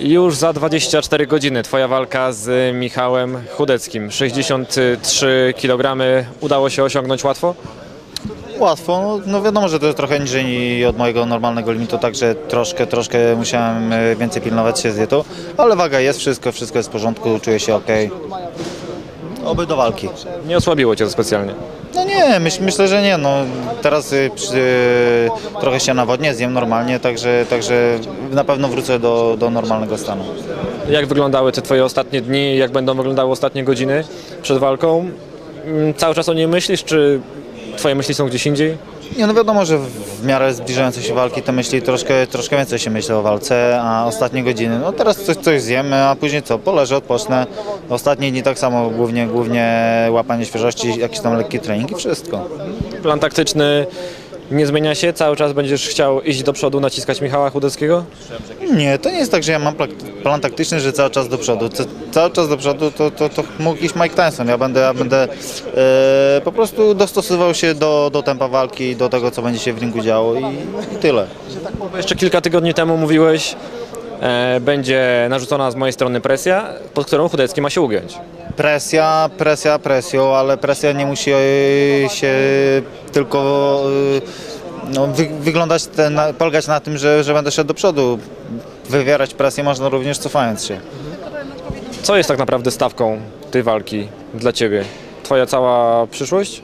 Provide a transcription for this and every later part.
Już za 24 godziny Twoja walka z Michałem Chudeckim. 63 kg udało się osiągnąć łatwo? Łatwo, no, no wiadomo, że to jest trochę niżej od mojego normalnego limitu, także troszkę, troszkę musiałem e, więcej pilnować się z dietą, ale waga jest, wszystko, wszystko jest w porządku, czuję się ok. Oby do walki. Nie osłabiło Cię to specjalnie. No nie, myśl, myślę, że nie, no teraz y, przy, y, trochę się nawodnię, zjem normalnie, także, także na pewno wrócę do, do normalnego stanu. Jak wyglądały te Twoje ostatnie dni? Jak będą wyglądały ostatnie godziny przed walką? Mm, Cały czas o niej myślisz, czy Twoje myśli są gdzieś indziej? Nie, no wiadomo, że w miarę zbliżającej się walki to myśli troszkę, troszkę więcej się myśli o walce, a ostatnie godziny, no teraz coś, coś zjemy, a później co, poleżę, odpocznę. Ostatnie dni tak samo, głównie, głównie łapanie świeżości, jakiś tam lekki trening i wszystko. Plan taktyczny nie zmienia się? Cały czas będziesz chciał iść do przodu, naciskać Michała Chudeckiego? Nie, to nie jest tak, że ja mam plan taktyczny, że cały czas do przodu. Co, cały czas do przodu to, to, to mógł iść Mike Tyson. Ja będę, ja będę e, po prostu dostosowywał się do, do tempa walki, do tego, co będzie się w ringu działo i, i tyle. Jeszcze kilka tygodni temu mówiłeś, e, będzie narzucona z mojej strony presja, pod którą Chudecki ma się ugiąć. Presja, presja, presją, ale presja nie musi się tylko e, no, wy, wyglądać, ten, polegać na tym, że, że będę szedł do przodu. Wywierać presję można również cofając się. Co jest tak naprawdę stawką tej walki dla Ciebie? Twoja cała przyszłość?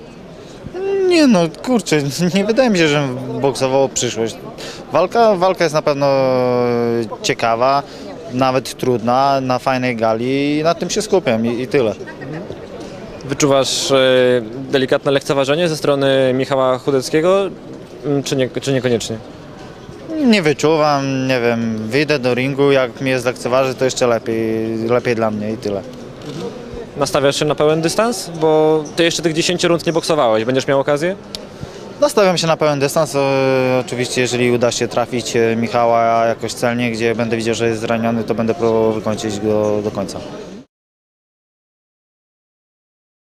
Nie no, kurczę, nie wydaje mi się, że boksował o przyszłość. Walka, walka jest na pewno ciekawa, nawet trudna, na fajnej gali i na tym się skupiam i, i tyle. Wyczuwasz e, delikatne lekceważenie ze strony Michała Chudeckiego, mm, czy, nie, czy niekoniecznie? Nie wyczuwam, nie wiem, wyjdę do ringu, jak mnie zlekceważy, to jeszcze lepiej, lepiej dla mnie i tyle. Nastawiasz się na pełen dystans? Bo Ty jeszcze tych 10 rund nie boksowałeś. Będziesz miał okazję? Nastawiam się na pełen dystans, e, oczywiście jeżeli uda się trafić e, Michała jakoś celnie, gdzie będę widział, że jest zraniony, to będę próbował wykończyć go do końca.